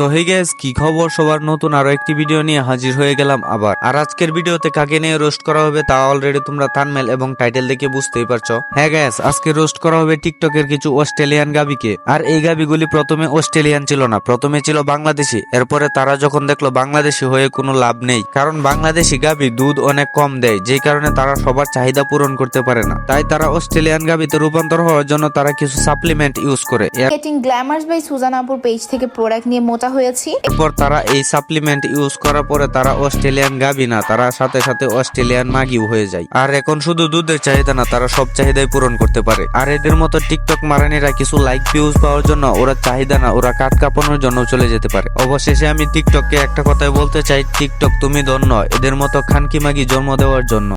তো হে গেস কি খবর? সবার নতুন আরও একটি ভিডিও নিয়ে হাজির হয়ে গেলাম আবার। আর আজকের ভিডিওতে কাকে নিয়ে রোস্ট করা হবে তা অলরেডি তোমরা থানমেল এবং টাইটেল দেখে বুঝতেই পারছ। হ্যাঁ গ্যাস আজকে রোস্ট করা হবে টিকটকের কিছু অস্ট্রেলিয়ান গাবিকে। আর এই গাবিগুলি প্রথমে অস্ট্রেলিয়ান ছিল না, প্রথমে ছিল বাংলাদেশি। এরপরে তারা যখন দেখল বাংলাদেশি হয়ে কোনো লাভ নেই, কারণ বাংলাদেশি গাবি দুধ অনেক কম দেয় যে কারণে তারা সবার চাহিদা পূরণ করতে পারে না। তাই তারা অস্ট্রেলিয়ান গাবিতে রূপান্তর হওয়ার জন্য তারা কিছু সাপ্লিমেন্ট ইউজ করে। গ্ল্যামার্স বাই সুজান আপুর পেজ থেকে প্রোডাক্ট নিয়ে হয়েছি। এরপর তারা এই সাপ্লিমেন্ট ইউজ করার পরে তারা অস্ট্রেলিয়ান গাবি না, তারা সাথে সাথে অস্ট্রেলিয়ান মাগিও হয়ে যায়। আর এখন শুধু দুধের চাহিদা না, তারা সব চাহিদাই পূরণ করতে পারে। আর এদের মতো টিকটক মারানিরা কিছু লাইক ভিউজ পাওয়ার জন্য, ওরা চাহিদা না, ওরা কাট কাঁপানোর জন্য চলে যেতে পারে। অবশেষে আমি টিকটককে একটা কথাই বলতে চাই টিকটক তুমি ধন্য, এদের মতো খানকি মাগি জন্ম দেওয়ার জন্য।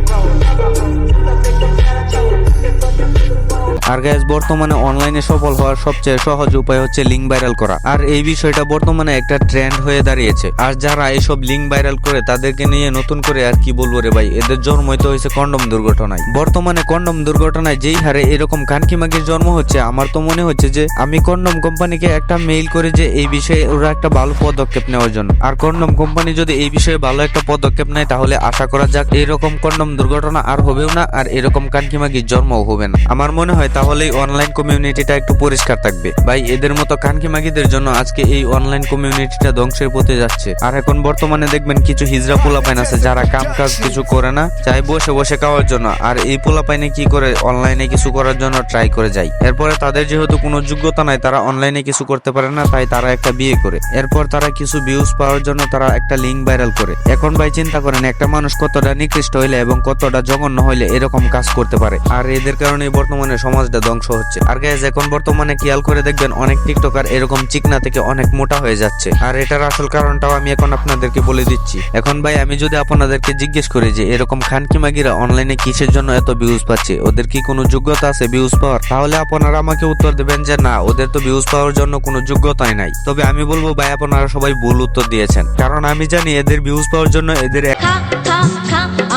আর গ্যাস বর্তমানে অনলাইনে সফল হওয়ার সবচেয়ে সহজ উপায় হচ্ছে লিঙ্ক ভাইরাল করা। আর এই বিষয়টা বর্তমানে একটা ট্রেন্ড হয়ে দাঁড়িয়েছে। আর যারা এইসব লিঙ্ক ভাইরাল করে তাদেরকে নিয়ে নতুন করে আর কি বলব রে ভাই, এদের জন্মই তো হয়েছে কন্ডম দুর্ঘটনায়। বর্তমানে কন্ডম দুর্ঘটনায় যেই হারে এরকম খানকি মাগির জন্ম হচ্ছে, আমার তো মনে হচ্ছে যে আমি কন্ডম কোম্পানিকে একটা মেইল করে যে এই বিষয়ে ওরা একটা ভালো পদক্ষেপ নেওয়ার জন্য। আর কন্ডম কোম্পানি যদি এই বিষয়ে ভালো একটা পদক্ষেপ নেয়, তাহলে আশা করা যাক এরকম কন্ডম দুর্ঘটনা আর হবেও না, আর এরকম কানকি মাগির জন্মও হবে না। আমার মনে হয় তাহলেই অনলাইন কমিউনিটিটা একটু পরিষ্কার থাকবে। ভাই, এদের মতো কানকি মাগিদের জন্য আজকে এই অনলাইন কমিউনিটিটা ধ্বংসের পথে যাচ্ছে। আর এখন বর্তমানে দেখবেন কিছু হিজড়া পোলাপাইন আছে যারা কাম কাজ কিছু করে না চাই বসে বসে খাওয়ার জন্য। আর এই পোলাপাইনে কি করে অনলাইনে কিছু করার জন্য ট্রাই করে যায়। এরপরে তাদের যেহেতু কোনো যোগ্যতা নাই, তারা অনলাইনে কিছু করতে পারে না, তাই তারা একটা বিয়ে করে। এরপর তারা কিছু ভিউজ পাওয়ার জন্য তারা একটা লিঙ্ক ভাইরাল করে। এখন ভাই, চিন্তা করেন, একটা মানুষ কতটা নিকৃষ্ট হইলে এবং কতটা জঘন্য হইলে এরকম কাজ করতে পারে। আর এদের কারণে বর্তমানে সমাজটা ধ্বংস হচ্ছে। আর গ্যাস এখন বর্তমানে খেয়াল করে দেখবেন অনেক টিকটকার এরকম চিকনা থেকে অনেক মোটা হয়ে যাচ্ছে। আর এটার আসল কারণটাও আমি এখন আপনাদেরকে বলে দিচ্ছি। এখন ভাই, আমি যদি আপনাদেরকে জিজ্ঞেস করি যে এরকম খানকি মাগিরা অনলাইনে কিসের জন্য এত ভিউজ পাচ্ছে? ওদের কি কোনো যোগ্যতা আছে ভিউজ পাওয়ার? তাহলে আপনারা আমাকে উত্তর দেবেন যে না, ওদের তো ভিউজ পাওয়ার জন্য কোনো যোগ্যতাই নাই। তবে আমি বলব ভাই, আপনারা সবাই ভুল উত্তর দিয়েছেন। কারণ আমি জানি এদের ভিউজ পাওয়ার জন্য এদের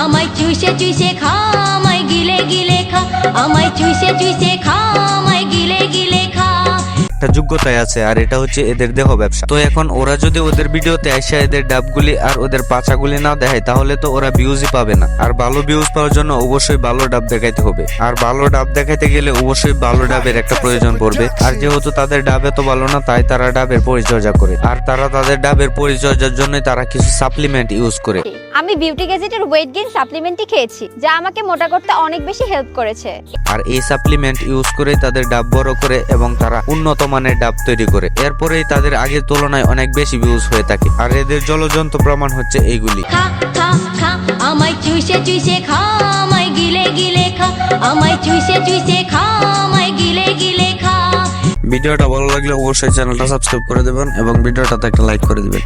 আমায় চুষে চুষে খা একটা যোগ্যতায় আছে, আর এটা হচ্ছে এদের দেহ ব্যবসা। তো এখন ওরা যদি ওদের ভিডিওতে এসে এদের ডাবগুলি আর ওদের পাচাগুলি না দেখায়, তাহলে তো ওরা ভিউজই পাবে না। আর ভালো ভিউজ পাওয়ার জন্য অবশ্যই ভালো ডাব দেখাইতে হবে। আর ভালো ডাব দেখাইতে গেলে অবশ্যই ভালো ডাবের একটা প্রয়োজন পড়বে। আর যেহেতু তাদের ডাবে তো ভালো না, তাই তারা ডাবের পরিচর্যা করে। আর তারা তাদের ডাবের পরিচর্যার জন্য তারা কিছু সাপ্লিমেন্ট ইউজ করে। আমি বিউটি গ্যাজেটের ওয়েট গেইন সাপ্লিমেন্টটি খেয়েছি যা আমাকে মোটা করতে অনেক বেশি হেল্প করেছে। আর এই সাপ্লিমেন্ট ইউজ করে তাদের ডাব বড় করে এবং তারা উন্নত মানের ডাব তৈরি করে। এরপরেই তাদের আগের তুলনায় অনেক বেশি ভিউজ হয়ে থাকে। আর এদের জলজন্ত প্রমাণ হচ্ছে এইগুলি। খা খা খা আমায় চুষে চুষে খা আমায় গিলে গিলে খা আমায় চুষে চুষে খা আমায় গিলে গিলে খা। ভিডিওটা ভালো লাগলে অবশ্যই চ্যানেলটা সাবস্ক্রাইব করে দেবেন এবং ভিডিওটাতে একটা লাইক করে দিবেন।